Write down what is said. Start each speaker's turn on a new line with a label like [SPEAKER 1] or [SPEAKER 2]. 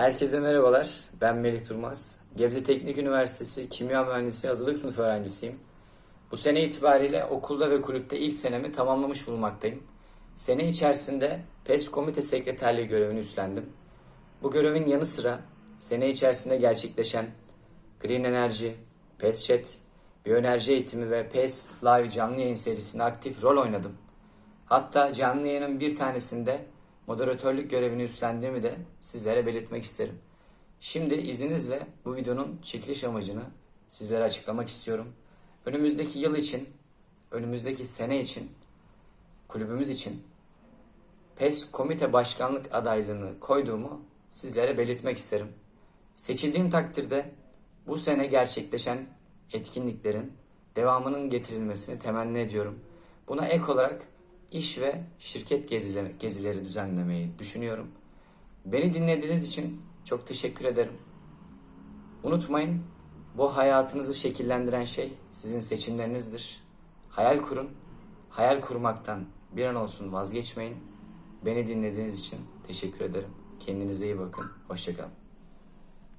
[SPEAKER 1] Herkese merhabalar. Ben Melih Durmaz. Gebze Teknik Üniversitesi Kimya Mühendisliği hazırlık sınıfı öğrencisiyim. Bu sene itibariyle okulda ve kulüpte ilk senemi tamamlamış bulunmaktayım. Sene içerisinde PES Komite Sekreterliği görevini üstlendim. Bu görevin yanı sıra sene içerisinde gerçekleşen Green Energy, PES Chat, Biyoenerji Eğitimi ve PES Live canlı yayın serisinde aktif rol oynadım. Hatta canlı yayının bir tanesinde moderatörlük görevini üstlendiğimi de sizlere belirtmek isterim. Şimdi izninizle bu videonun çekiliş amacını sizlere açıklamak istiyorum. Önümüzdeki yıl için, önümüzdeki sene için, kulübümüz için PES komite başkanlık adaylığını koyduğumu sizlere belirtmek isterim. Seçildiğim takdirde bu sene gerçekleşen etkinliklerin devamının getirilmesini temenni ediyorum. Buna ek olarak iş ve şirket gezileri, gezileri düzenlemeyi düşünüyorum. Beni dinlediğiniz için çok teşekkür ederim. Unutmayın, bu hayatınızı şekillendiren şey sizin seçimlerinizdir. Hayal kurun, hayal kurmaktan bir an olsun vazgeçmeyin. Beni dinlediğiniz için teşekkür ederim. Kendinize iyi bakın, hoşçakalın.